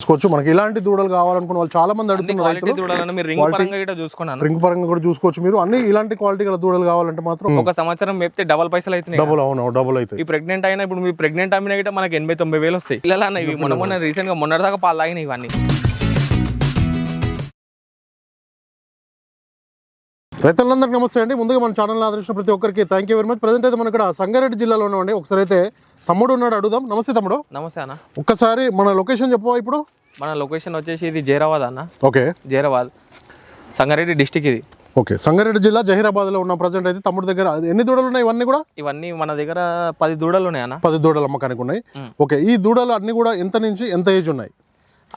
తీసుకోవచ్చు మనకి ఇలాంటి దూడలు కావాలనుకున్న వాళ్ళు చాలా మంది అడుగుతున్నారు రైతులు రింగ్ పరంగా ఇట్లా చూసుకున్నాను రింగ్ పరంగా కూడా చూసుకోవచ్చు మీరు. అన్ని ఇలాంటి క్వాలిటీ గల దూడలు కావాలంటే మాత్రం ఒక సంవత్సరం మేపితే డబల్ పైసలు అవుతున్నాయి డబుల్ అవును డబుల్ అవుతాయి. ఈ ప్రెగ్నెంట్ అయినా ఇప్పుడు మీ ప్రెగ్నెంట్ అయినా గిట్ట మనకి ఎనభై తొంభై వేలు వస్తాయి. పిల్లలు అన్న ఇవి మొన్న మొన్న రీసెంట్గా మొన్నటి దాకా పాలు తాగినాయి ఇవన్నీ. రైతులందరికీ నమస్తే అండి. ముందుగా మన ఛానల్ ఆదరించిన ప్రతి ఒక్కరికి thank you very much present అయితే మనం ఇక్కడ సంగారెడ్డి జిల్లాలో ఉన్నామండి. ఒకసారి అయితే తమ్ముడు ఉన్నాడు అడుగుదాం. నమస్తే తమ్ముడు. నమస్తే అన్న. ఒక్కసారి మన లొకేషన్ చెప్పవా ఇప్పుడు? మన లొకేషన్ వచ్చేసి ఇది జైరాబాద్ అన్న. ఓకే. జైరాబాద్. సంగారెడ్డి డిస్టిక్ ఇది. ఓకే. సంగారెడ్డి జిల్లా జహీరాబాద్లో ఉన్న ప్రజెంట్ అయితే. తమ్ముడు దగ్గర ఎన్ని దూడలు ఉన్నాయి ఇవన్నీ కూడా? ఇవన్నీ మన దగ్గర పది దూడలు ఉన్నాయి అన్న. పది దూడలు అమ్మకానికి ఉన్నాయి. ఓకే. ఈ దూడలు అన్ని కూడా ఎంత నుంచి ఎంత ఏజ్ ఉన్నాయి?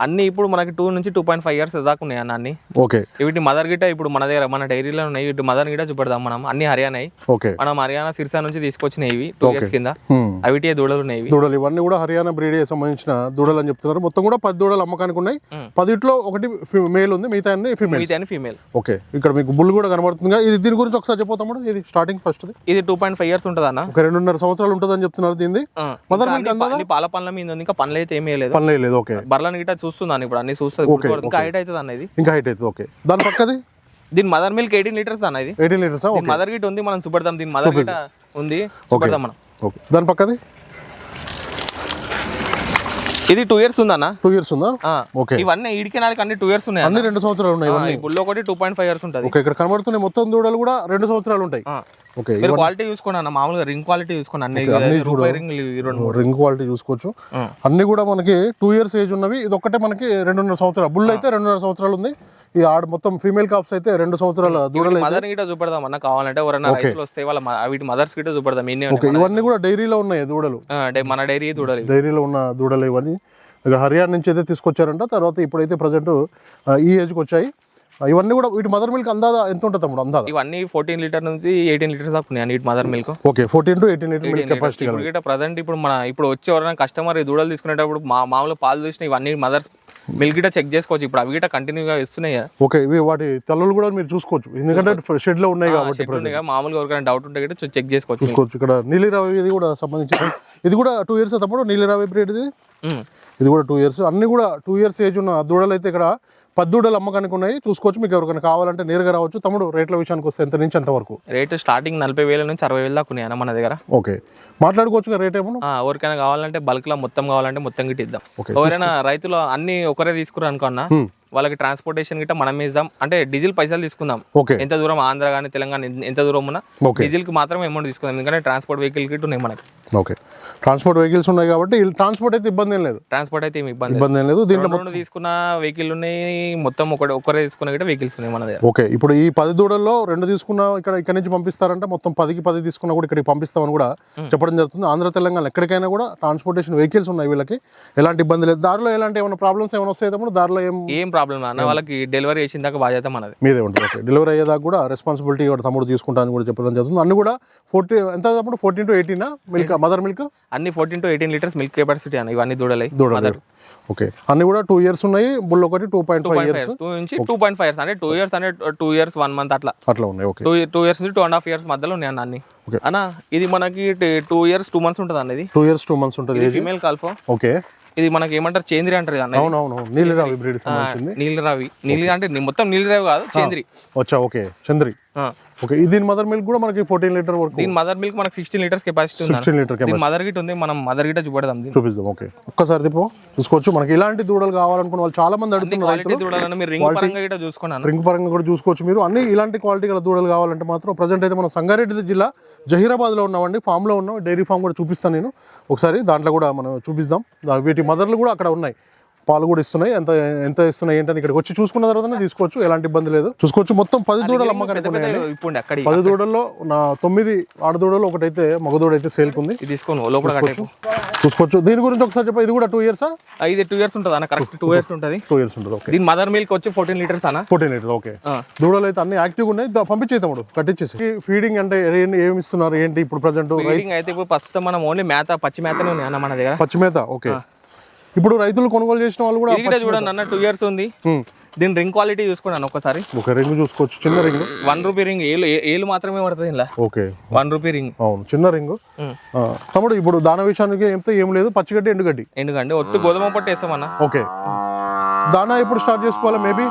అన్ని ఇప్పుడు మనకి టూ నుంచి టూ పాయింట్ ఫైవ్ ఇయర్స్ దాకా ఉన్నాయి అన్న అన్ని. ఓకే. వీటి మదర్ గిట్ట ఇప్పుడు మన దగ్గర మన డైరీలో ఉన్నాయి. వీటి మదర్ గిట్ట చూపెడదాం మనం. అన్ని హర్యానా ఓకే. మనం హర్యానా సిరిసా నుంచి తీసుకొచ్చినాయి ఇవి టూ ఇయర్స్ కింద. అవిటి దూడలు ఉన్నాయి దూడలు ఇవన్నీ కూడా హర్యానా బ్రీడ్ సంబంధించిన దూడలు అని చెప్తున్నారు. మొత్తం కూడా పది దూడలు అమ్మకానికి ఉన్నాయి. పదిట్లో ఒకటి మేల్ ఉంది మిగతా అన్ని ఫిమేల్ మిగతా ఫీమేల్ ఓకే. ఇక్కడ మీకు బుల్ కూడా కనబడుతుంది ఇది దీని గురించి ఒకసారి చెప్పతాము ఇది స్టార్టింగ్ ఫస్ట్ ఇది టూ పాయింట్ ఫైవ్ ఇయర్స్ ఉంటుంది అన్న. ఒక రెండున్నర సంవత్సరాలు ఉంటుందని చెప్తున్నారు దీన్ని అన్ని పాల పనుల మీద ఇంకా పనులు అయితే ఏమీ లేదు పని లేదు ఓకే. బర్లను గిట్ట చూస్తున్నాను ఇప్పుడు అన్ని చూస్తుంది. ఇంకా హైట్ అవుతుంది అన్న ఇది. ఇంకా హైట్ అవుతుంది ఓకే దాని పక్కది? దీని మదర్ మిల్క్ ఎయిటీన్ లీటర్స్ అన్న ఇది. ఎయిటీన్ లీటర్స్ మదర్ గిట్ ఉంది మనం చూపెడదాం దీని మదర్ గిట్ ఉంది చూపెడదాం మనం. ఓకే దాని పక్కది? ఇది టూ ఇయర్స్ ఉందన్న. టూ ఇయర్స్ ఉందా? ఓకే ఇవన్నీ నాలుగు అన్ని టూ ఇయర్స్ ఉన్నాయి అన్న. రెండు సంవత్సరాలు ఉన్నాయి బుల్లో ఒకటి టూ పాయింట్ ఫైవ్ ఇయర్స్ ఉంటుంది. ఓకే ఇక్కడ కనబడుతున్నాయి మొత్తం దూడలు కూడా రెండు సంవత్సరాలు ఉంటాయి. ఓకే మీరు క్వాలిటీ చూసుకోండి అన్న మామూలుగా రింగ్ క్వాలిటీ చూసుకోండి. అన్ని రింగ్ క్వాలిటీ చూసుకోవచ్చు. అన్ని కూడా మనకి టూ ఇయర్స్ ఏజ్ ఉన్నవి. ఇది ఒక్కటే మనకి రెండున్నర సంవత్సరాలు. బుల్ అయితే రెండున్నర సంవత్సరాలు ఉంది. ఈ ఆడ మొత్తం ఫీమేల్ కాప్స్ అయితే రెండు సంవత్సరాల దూడలు మదర్ చూపెడదాం అన్న కావాలంటే ఎవరైనా రైతులు వస్తే వాళ్ళ వీటి మదర్స్ గిట్ట చూపెడదాం. ఓకే ఇవన్నీ కూడా డైరీలో ఉన్నాయి దూడలు. మన డైరీ చూడాలి డైరీలో ఉన్న దూడలు ఇవన్నీ. ఇక్కడ హర్యానా నుంచి అయితే తీసుకొచ్చారంట. తర్వాత ఇప్పుడైతే ప్రజెంట్ ఈ ఏజ్కి వచ్చాయి. ఇవన్నీ కూడా వీటి మదర్ మిల్క్ అందాదా? ఎంత ఉంటుంది తమ్ముడు అందాదా? ఇవన్నీ ఫోర్టీన్ లీటర్ నుంచి ఎయిటీన్ లీటర్స్ దాకా ఉన్నాయి వీటి mother milk okay fourteen to eighteen liter milk capacity ఇప్పుడు ప్రజెంట్ ఇప్పుడు మన ఇప్పుడు వచ్చే ఎవరైనా కస్టమర్ ఈ దూడలు తీసుకునేటప్పుడు మా మామూలు పాలు చూసిన ఇవన్నీ మదర్స్ మిల్క్ గిట్ట చెక్ చేసుకోవచ్చు. ఇప్పుడు అవి గిట్ట కంటిన్యూగా ఇస్తున్నాయి. ఓకే ఇవి వాటి తల్లులు కూడా మీరు చూసుకోవచ్చు. ఎందుకంటే షెడ్లో ఉన్నాయి కాబట్టి మామూలుగా ఎవరికైనా డౌట్ ఉంటే గిట్ట చెక్ చేసుకోవచ్చు. చూసుకోవచ్చు. ఇక్కడ నీలిరావి ఇది కూడా సంబంధించి ఇది కూడా టూ ఇయర్స్ తమ్ముడు? నీలిరావి బ్రీడ్ ఇది. ఇది కూడా టూ ఇయర్స్ అన్ని కూడా టూ ఇయర్స్ ఏజ్ ఉన్న దూడలు అయితే ఇక్కడ పది దూడలు అమ్మకానికి ఉన్నాయి. చూసుకోవచ్చు. మీకు ఎవరికైనా కావాలంటే నేరుగా రావచ్చు. తమ్ముడు రేట్ల విషయానికి వస్తే ఎంత నుంచి ఎంత వరకు? రేట్ స్టార్టింగ్ నలభై వేల నుంచి అరవై వేల దాకా ఉన్నాయి మన దగ్గర. ఓకే. మాట్లాడుకోవచ్చు రేట్ ఏమో ఎవరికైనా కావాలంటే బల్క్లో మొత్తం కావాలంటే మొత్తం గిట్ట ఇద్దాం ఓకే ఎవరైనా రైతులు అన్ని ఒకరే తీసుకురా అనుకున్నా. వాళ్ళకి ట్రాన్స్పోర్టేషన్ గిట్ట మనం ఇద్దాం. అంటే డీజిల్ పైసలు తీసుకుందాం. ఓకే. ఎంత దూరం ఆంధ్ర కానీ తెలంగాణ ఎంత దూరం ఉన్నా డీజిల్కి మాత్రం అమౌంట్ తీసుకుందాం. ఎందుకంటే ట్రాన్స్పోర్ట్ వెహికల్ గిట్ట ఉన్నాయి మనకి. ఓకే. ట్రాన్స్పోర్ట్ వెహికల్స్ ఉన్నాయి కాబట్టి ట్రాన్స్పోర్ట్ అయితే ఇబ్బంది ఏం లేదు. ట్రాన్స్పోర్ట్ అయితే ఇబ్బంది. ఇబ్బంది ఏం లేదు. దీంట్లో రెండు తీసుకున్న వెహికల్ ఉన్నాయి. మొత్తం ఒకటి ఒకరే తీసుకున్న గిట్ట వెహికల్స్ ఉన్నాయి మన దగ్గర. ఓకే. ఇప్పుడు ఈ పది దూడల్లో రెండు తీసుకున్న ఇక్కడ ఇక్కడ నుంచి పంపిస్తారంటే. మొత్తం పదికి పది తీసుకున్నా కూడా ఇక్కడికి పంపిస్తామని కూడా చెప్పడం జరుగుతుంది. ఆంధ్ర తెలంగాణ ఎక్కడికైనా కూడా ట్రాన్స్పోర్టేషన్ వెహికల్స్ ఉన్నాయి వీళ్ళకి. ఎలాంటి ఇబ్బంది లేదు. దారిలో ఎలాంటి ఏమైనా ప్రాబ్లమ్స్ ఏమైనా వస్తాయి దారిలో ఏం ఏం ప్రాబ్లం అన్న వాళ్ళకి డెలివరీ చేసిన దాకా బాధ్యత మనది. మీదే ఉంటుంది ఓకే. డెలివరీ అయ్యేదాకా కూడా రెస్పాన్సిబిలిటీ కూడా తమ్ముడు తీసుకుంటా అని కూడా చెప్పడం జరుగుతుంది. అన్ని కూడా ఫోర్టీ ఎంత తమ్ముడు? ఫోర్టీన్ టు ఎయిటీనా? మిల్క్ మదర్ మిల్క్ అన్ని fourteen to eighteen liters milk capacity అన్న ఇవన్నీ దూడలై దూడ ఓకే. అన్ని కూడా టూ ఇయర్స్ ఉన్నాయి బుల్ ఒకటి two point five years two నుంచి టూ పాయింట్ ఫైవ్ ఇయర్స్ అంటే టూ ఇయర్స్ అంటే టూ ఇయర్స్ వన్ మంత్ అట్లా. అట్లా ఉన్నాయి ఓకే. టూ టూ ఇయర్స్ నుంచి టూ అండ్ హాఫ్ ఇయర్స్ మధ్యలో ఉన్నాయి అన్న అన్ని. అన్న ఇది మనకి టూ ఇయర్స్ టూ మంత్స్ ఉంటుంది అన్న ఇది? టూ ఇయర్స్ టూ మంత్స్ ఉంటుంది ఫీమేల్ కాల్ఫో ఓకే. ఇది మనకి ఏమంటారు చేంద్రి అంటారు. అవునవును నీలిరావి బ్రీడ్ నీలరావి. నీలి అంటే మొత్తం నీలరావి కాదు చేంద్రి. వచ్చా ఓకే. చంద్రి. ఓకే ఇది మదర్ మిల్క్ కూడా మనకి ఫోర్టీన్ లీటర్ వరకు దీని మదర్ మిల్క్ మనకి సిక్స్టీన్ లీటర్స్ కెపాసిటీ ఉంది సిక్స్టీన్ లీటర్ దీని మదర్ గిట్ ఉంది మనం మదర్ గిట్ చూపెడదాం చూపిస్తాం ఓకే. ఒక్కసారి తిప్పో చూసుకోవచ్చు. మనకి ఇలాంటి దూడలు కావాలనుకున్న వాళ్ళు చాలా మంది అడుగుతున్నారు రైతులు. చూడాలని మీరు రింగ్ పరంగా గిట్ట చూసుకున్నాను. రింగ్ పరంగా కూడా చూసుకోవచ్చు మీరు. అన్ని ఇలాంటి క్వాలిటీ గల దూడలు కావాలంటే మాత్రం ప్రజెంట్ అయితే మనం సంగారెడ్డి జిల్లా జహీరాబాద్లో ఉన్నామండి. ఫామ్లో ఉన్నాం. డైరీ ఫామ్ కూడా చూపిస్తాను నేను. ఒకసారి దాంట్లో కూడా మనం చూపిస్తాం వీటి మదర్లు కూడా అక్కడ ఉన్నాయి. పాలు కూడా ఇస్తున్నాయి. ఎంత ఎంత ఇస్తున్నాయి ఏంటని ఇక్కడికి వచ్చి చూసుకున్న తర్వాత తీసుకోవచ్చు. ఎలాంటి ఇబ్బంది లేదు. చూసుకోవచ్చు. మొత్తం పది దూడలు అమ్మకానికి పది దూడల్లో నా తొమ్మిది ఆడదూడలు ఒకటైతే మగదూడ అయితే సేల్కుంది. ఇది తీసుకోను లోపల కట్టేపు చూసుకోవచ్చు. దీని గురించి ఒకసారి చెప్ప. ఇది కూడా టూ ఇయర్స్ ఇది టూ ఇయర్స్ ఉంటుంది అన్న కరెక్ట్ టూ ఇయర్స్ ఉంటుంది. టూ ఇయర్స్ ఉంటుంది ఓకే దీని మదర్ మిల్క్ వచ్చి ఫోర్టీన్ లీటర్స్ అన్న. Fourteen liters okay. దూడలు అయితే అన్ని యాక్టివ్ ఉన్నాయి. దా- పంపించేయి తమ్ముడు కట్టించేసి ఫీడింగ్ అంటే ఏమి ఇస్తున్నారు ఏంటి ఇప్పుడు ప్రజెంట్ ఫీడింగ్ అయితే ఇప్పుడు ప్రస్తుతం మనం ఓన్లీ మేత పచ్చి మేతనే ఉన్నాయి అన్న మన దగ్గర. పచ్చిమేత ఓకే ఇప్పుడు రైతులు కొనుగోలు చేసిన వాళ్ళు కూడా చూడండి అన్న టూ ఇయర్స్ ఉంది. దీని రింగ్ క్వాలిటీ చూసుకున్నాను ఒకసారి. ఒక రింగ్ చూసుకోవచ్చు. చిన్న రింగ్ వన్ రూపీ రింగ్ ఏలు ఏలు మాత్రమే పడుతుంది ఇలా ఓకే. వన్ రూపీ రింగ్ అవును చిన్న రింగ్ తమ్ముడు ఇప్పుడు దాన విషయానికి ఏమితో ఏం లేదు పచ్చిగడ్డి ఎండుగడ్డి ఎందుకంటే ఒట్టి గోధుమ పట్టు వేస్తామన్న ఓకే. దానా ఎప్పుడు స్టార్ట్ చేసుకోవాలి మేబీ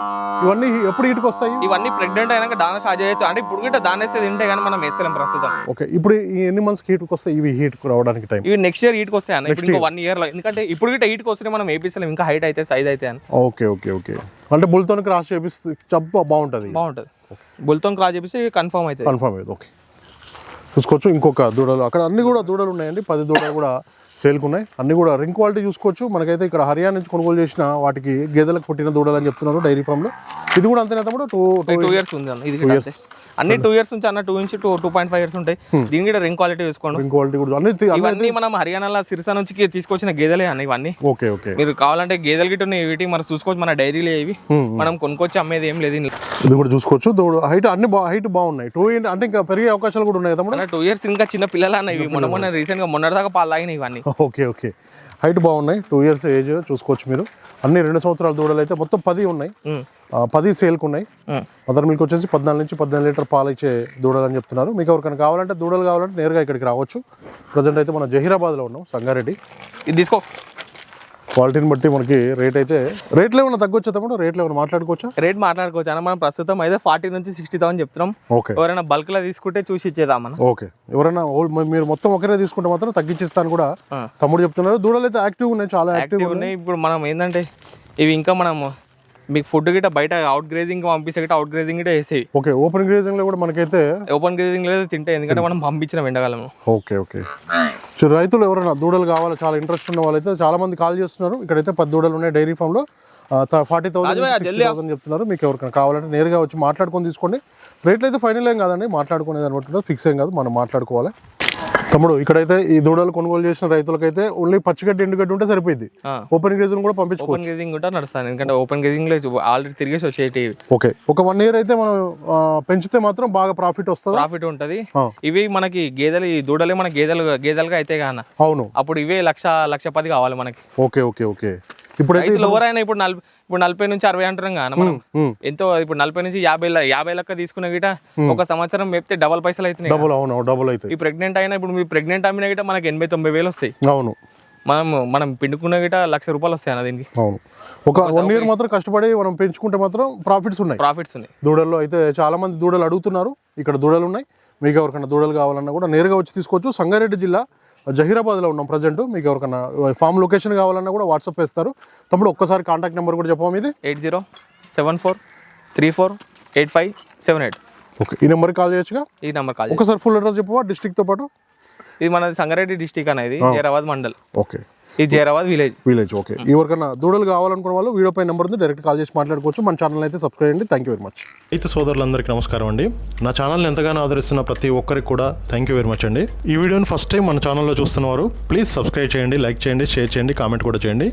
ఇవన్నీ ఎప్పుడు ఇటుకు వస్తాయి? ఇవన్నీ ప్రెగ్నెంట్ అయినాక దాన స్టార్ట్ చేయొచ్చు. అంటే ఇప్పుడు గిట్ట దాన వేస్తే తింటే కానీ మనం వేస్తలేం ప్రస్తుతం. ఓకే ఇప్పుడు ఎన్ని మంత్స్కి హీట్కి వస్తాయి? ఇవి హీట్కి రావడానికి టైం ఇవి నెక్స్ట్ ఇయర్ హీట్కి వస్తాయి అన్న. ఇంకో వన్ ఇయర్లో ఎందుకంటే ఇప్పుడు గిట్ట హీట్కి వస్తే మనం వేపిస్తలేం. ఇంకా హైట్ అయితే సైజ్ అయితే అని. Okay okay okay. అంటే బుల్తో క్రాస్ చేపిస్తే చెప్ప బాగుంటుంది. బాగుంటుంది. బుల్తో క్రాస్ చేపిస్తే కన్ఫర్మ్ అవుతుంది. కన్ఫర్మ్ అయ్యేది ఓకే. చూసుకోవచ్చు. ఇంకొక దూడలు. అక్కడ అన్ని కూడా దూడలు ఉన్నాయండి. పది దూడలు కూడా సేల్కి ఉన్నాయి అన్ని కూడా రింగ్ క్వాలిటీ చూసుకోవచ్చు. మనకైతే ఇక్కడ హర్యానా నుంచి కొనుగోలు చేసిన వాటికి గేదెలకు పుట్టిన దూడలు అని చెప్తున్నారు డైరీ ఫామ్లో. ఇది కూడా అంతేనా తమ్ముడు టూ టూ టూ ఇయర్స్. ఉంది అన్న. ఇది కూడా అంతే. అన్ని టూ ఇయర్స్ నుంచి అన్న టూ నుంచి two two point five years ఉంటాయి. దీని కూడా రింగ్ క్వాలిటీ చూసుకోండి రింగ్ క్వాలిటీ కూడా అన్ని ఇవన్నీ మనం హర్యానాలో సిరిసా నుంచి తీసుకొచ్చిన గేదెలే అన్న ఇవన్నీ. Okay okay. మీరు కావాలంటే గేదెలు గిట్ట ఉన్నాయి వీటి మనం చూసుకోవచ్చు మన డైరీలో ఇవి. Hmm. మనం కొనుక్కొచ్చి అమ్మేది ఏం లేదు. ఇది కూడా చూసుకోవచ్చు. హైట్ అన్ని హైట్ బాగున్నాయి. టూ అంటే ఇంకా పెరిగే అవకాశాలు కూడా ఉన్నాయి తమ్ముడు? అన్న టూ ఇయర్స్ ఇంకా చిన్న పిల్లలు అన్న ఇవి. మొన్న మొన్న రీసెంట్గా మొన్నటిదాకా పాలు తాగినాయి ఇవన్నీ. Okay okay. హైట్ బాగున్నాయి. టూ ఇయర్స్ ఏజ్ చూసుకోవచ్చు మీరు. అన్ని రెండు సంవత్సరాల దూడలు అయితే మొత్తం పది ఉన్నాయి. పది సేల్కి ఉన్నాయి. మదర్ మిల్క్ వచ్చేసి పద్నాలుగు నుంచి పద్నాలుగు లీటర్ పాలు ఇచ్చే దూడలు అని చెప్తున్నారు. మీకు ఎవరికైనా కావాలంటే దూడలు కావాలంటే నేరుగా ఇక్కడికి రావచ్చు. ప్రజెంట్ అయితే మనం జహీరాబాద్లో ఉన్నాం సంగారెడ్డి. ఇది తీసుకో. క్వాలిటీని బట్టి మనకి రేట్ అయితే రేట్లు ఏమైనా తగ్గొచ్చా తమ్ముడు? రేట్లు ఏమైనా మాట్లాడుకోవచ్చా? రేట్ మాట్లాడుకోవచ్చు? అన్న మనం ప్రస్తుతం అయితే ఫార్టీ నుంచి సిక్స్టీ థౌసండ్ చెప్తున్నాం. ఓకే. ఎవరైనా బల్క్లో తీసుకుంటే చూసి ఇచ్చేదాం మనం ఓకే. ఎవరైనా మీరు మొత్తం ఒకరే తీసుకుంటే మాత్రం తగ్గించిస్తాను కూడా. తమ్ముడు చెప్తున్నారు. దూడలు అయితే యాక్టివ్ ఉన్నాయి చాలా యాక్టివ్ యాక్టివ్ ఉన్నాయి. ఇప్పుడు మనం ఏంటంటే ఇవి ఇంకా మనం మీకు ఫుడ్ గిట్ట బయట అవుట్ గ్రేజింగ్ పంపిస్తే గిట్ట అవుట్ గ్రేజింగ్ గిట్ట వేసేవి ఓకే ఓపెన్ గ్రేజింగ్లో కూడా మనకైతే ఓపెన్ గ్రేజింగ్ లేదు తింటే ఎందుకంటే మనం పంపించిన ఎండాకాలం ఓకే ఓకే. సో రైతులు ఎవరైనా దూడలు కావాలి చాలా ఇంట్రెస్ట్ ఉన్న వాళ్ళైతే చాలా మంది కాల్ చేస్తున్నారు. ఇక్కడైతే పది దూడలు ఉన్నాయి డైరీ ఫామ్లో ఫార్టీ థౌసండ్ చెప్తున్నారు. మీకు ఎవరికైనా కావాలంటే నేరుగా వచ్చి మాట్లాడుకొని తీసుకోండి. రేట్లు అయితే ఫైనల్ ఏం కాదండి. మాట్లాడుకునేది అనమాట ఫిక్స్ ఏం కాదు. మనం మాట్లాడుకోవాలి. తమ్ముడు ఇక్కడైతే ఈ దూడలు కొనుగోలు చేసిన రైతులకైతే ఓన్లీ పచ్చిగడ్డి ఎండుగడ్డి ఉంటే సరిపోయింది ఓపెన్ గ్రేజింగ్ కూడా పంపించుకోవచ్చు. ఓపెన్ గ్రేజింగ్ కూడా నడుస్తాను. ఎందుకంటే ఓపెన్ గ్రేజింగ్లో ఆల్రెడీ తిరిగేసి వచ్చేటి ఓకే. ఒక వన్ ఇయర్ అయితే మనం పెంచితే మాత్రం బాగా ప్రాఫిట్ వస్తుందా? ప్రాఫిట్ ఉంటది. ఇవి మనకి గేదెలు ఈ దూడలే మన గేదెలు గేదెలుగా అయితే కాన అవును. అప్పుడు ఇవే లక్ష లక్ష పది కావాలి మనకి. Okay okay okay. ఇప్పుడైతే రైతులు ఎవరైనా ఇప్పుడు నలభై ఇప్పుడు నలభై నుంచి అరవై అంటున్నాం కాన మనం. ఎంతో ఇప్పుడు నలభై నుంచి యాభై యాభై లెక్క తీసుకున్న గిట ఒక సంవత్సరం మేపితే డబల్ పైసలు అవుతున్నాయి డబుల్ అవును డబుల్ అవుతాయి. ఈ ప్రెగ్నెంట్ అయినా ఇప్పుడు మీ ప్రెగ్నెంట్ అమ్మిన గిట మనకి ఎనభై తొంభై వేలు వస్తాయి. అవును. మనం మనం పిండుకున్న గిట లక్ష రూపాయలు వస్తాయి అన్న దీనికి. అవును. ఒక వన్ ఇయర్ మాత్రం కష్టపడి మనం పెంచుకుంటే మాత్రం ప్రాఫిట్స్ ఉన్నాయి. ప్రాఫిట్స్ ఉన్నాయి. దూడల్లో అయితే చాలా మంది దూడలు అడుగుతున్నారు. ఇక్కడ దూడలు ఉన్నాయి. మీకు ఎవరికైనా దూడలు కావాలన్నా కూడా నేరుగా వచ్చి తీసుకోవచ్చు. సంగారెడ్డి జిల్లా జహీరాబాద్లో ఉన్నాం ప్రజెంట్ మీకు ఎవరికైనా ఫామ్ లొకేషన్ కావాలన్నా కూడా వాట్సాప్ వేస్తారు. తమ్ముడు ఒక్కసారి కాంటాక్ట్ నెంబర్ కూడా చెప్పాము ఇది eight zero seven four three four eight five seven eight. Okay ఈ నెంబర్కి కాల్ చేయొచ్చుగా? ఈ నెంబర్ కాల్. ఒకసారి ఫుల్ అడ్రస్ చెప్పవా డిస్ట్రిక్ట్తో పాటు? ఇది మన సంగారెడ్డి డిస్టిక్ అనేది జైరాబాద్ మండల్. ఓకే. ఇది జైరాబాద్ విలేజ్. Village okay. ఎవరికైనా దూడలు కావాలనుకున్న వాళ్ళు వీడియో పై నెంబర్ ఉంది డైరెక్ట్ కాల్ చేసి మాట్లాడుకోవచ్చు. మన ఛానల్ అయితే సబ్స్క్రైబ్ చేయండి. థ్యాంక్ యూ వెరీ మచ్ రైతు సోదరులందరికీ నమస్కారం అండి. నా ఛానల్ని ఎంతగానో ఆదరిస్తున్న ప్రతి ఒక్కరికి కూడా థ్యాంక్ యూ వెరీ మచ్ అండి. ఈ వీడియోని ఫస్ట్ టైం మన ఛానల్లో చూస్తున్నవారు ప్లీజ్ సబ్స్క్రైబ్ చేయండి లైక్ చేయండి షేర్ చేయండి కామెంట్ కూడా చేయండి.